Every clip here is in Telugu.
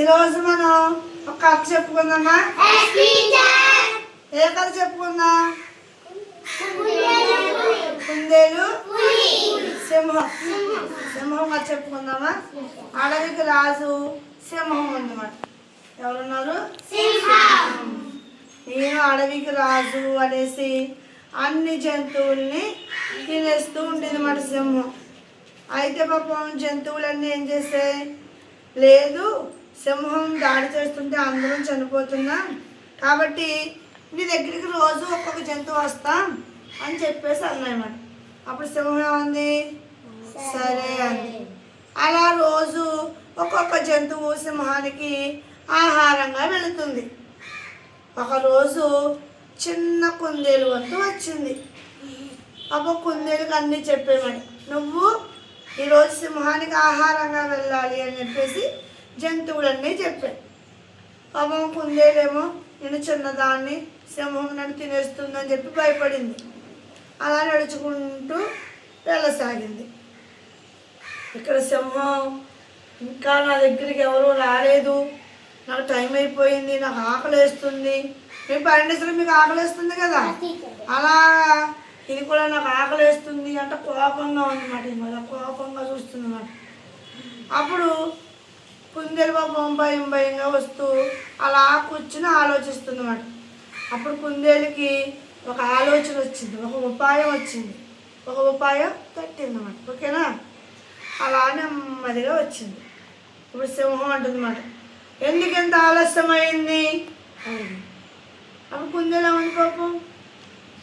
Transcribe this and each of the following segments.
ఈరోజు మనం ఒక కథ చెప్పుకుందామా? ఏ కథ చెప్పుకుందాం? కుందేలు సింహం. సింహం కథ చెప్పుకుందామా? అడవికి రాజు సింహం ఉందన్నమాట. ఎవరున్నారు? నేను అడవికి రాజు అనేసి అన్ని జంతువుల్ని తినేస్తూ ఉండేది మాట సింహం. అయితే పాపం జంతువులన్నీ ఏం చేసాయి? లేదు సింహం దాడి చేస్తుంటే అందరం చనిపోతున్నాం. కాబట్టి నీ దగ్గరికి రోజు ఒక్కొక్క జంతువు వస్తాం అని చెప్పేసి అన్నమాట అప్పుడు సింహం ఏమంది? సరే అంది. అలా రోజు ఒక్కొక్క జంతువు సింహానికి ఆహారంగా వెళుతుంది. ఒకరోజు చిన్న కుందేలు వంతు వచ్చింది. అప్పుడు కుందేలుకి అన్నీ చెప్పేమని నువ్వు ఈరోజు సింహానికి ఆహారంగా వెళ్ళాలి అని చెప్పేసి జంతువులన్నీ చెప్పాయి పాపం కుందేలేమో నేను చిన్నదాన్ని సింహం నన్ను తినేస్తుందని చెప్పి భయపడింది. అలా నడుచుకుంటూ వెళ్ళసాగింది. ఇక్కడ సింహం ఇంకా నా దగ్గరికి ఎవరు రాలేదు. నాకు టైం అయిపోయింది నాకు ఆకలేస్తుంది. మేము పండించడం మీకు ఆకలి వేస్తుంది కదా? అలా ఇది కూడా నాకు ఆకలేస్తుంది అంటే కోపంగా ఉందన్నమాట ఇది మళ్ళీ కోపంగా చూస్తుంది అన్నమాట అప్పుడు కుందేలు పాపం భయం భయంగా వస్తూ అలా కూర్చుని ఆలోచిస్తుందన్నమాట. అప్పుడు కుందేలుకి ఒక ఆలోచన వచ్చింది ఒక ఉపాయం వచ్చింది ఒక ఉపాయం తట్టిందన్నమాట. ఓకేనా? అలా నెమ్మదిగా వచ్చింది. ఇప్పుడు సింహం అంటుందన్నమాట. ఎందుకు ఎంత ఆలస్యమైంది? అప్పుడు కుందేలు ఏమంది పాపం?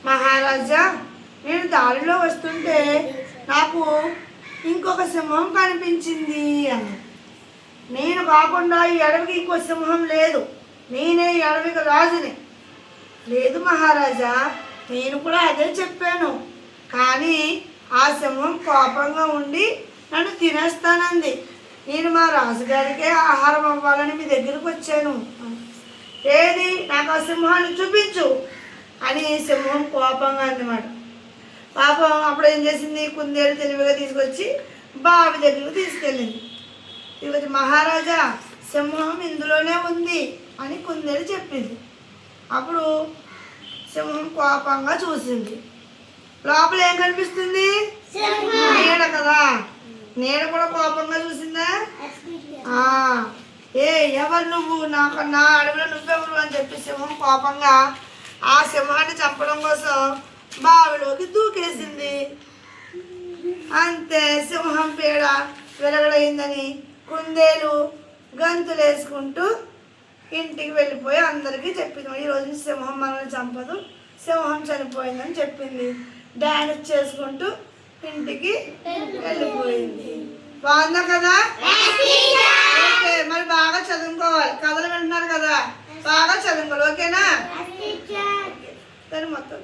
మహారాజా నేను దారిలో వస్తుంటే నాకు ఇంకొక సింహం కనిపించింది అన్నాడు నేను కాకుండా ఈ అడవికి ఇంకో సింహం లేదు. నేనే ఈ అడవికి రాజుని. లేదు మహారాజా నేను కూడా అదే చెప్పాను. కానీ ఆ సింహం కోపంగా ఉండి నన్ను తినేస్తానంది. నేను మా రాజుగారికే ఆహారం అవ్వాలని మీ దగ్గరికి వచ్చాను. ఏది? నాకు ఆ సింహాన్ని చూపించు అని సింహం కోపంగా అన్నమాట. పాపం అప్పుడు ఏం చేసింది? కుందేలు తెలివిగా తీసుకొచ్చి బావి దగ్గరికి తీసుకెళ్ళింది. తీసుకొచ్చి మహారాజా సింహం ఇందులోనే ఉంది అని కుందేలు చెప్పింది. అప్పుడు సింహం కోపంగా చూసింది. లోపల ఏం కనిపిస్తుంది? నీడ కదా. నీడ కూడా కోపంగా చూసిందా? ఏ ఎవరు నువ్వు? నాకు నా అడవిలో నువ్వెవరు అని చెప్పి సింహం కోపంగా ఆ సింహాన్ని చంపడం కోసం బావిలోకి దూకేసింది. అంతే సింహం పీడ వెలగడైందని కుందేలు గంతులు వేసుకుంటూ ఇంటికి వెళ్ళిపోయి అందరికీ చెప్పింది. ఈరోజు సింహం మనల్ని చంపదు సింహం చనిపోయిందని చెప్పింది. డ్యాన్స్ చేసుకుంటూ ఇంటికి వెళ్ళిపోయింది. బాగుందా కదా? ఓకే మరి బాగా చదువుకోవాలి. కథలు వింటున్నారు కదా? బాగా చదువుకోవాలి ఓకేనా? దాని మొత్తం.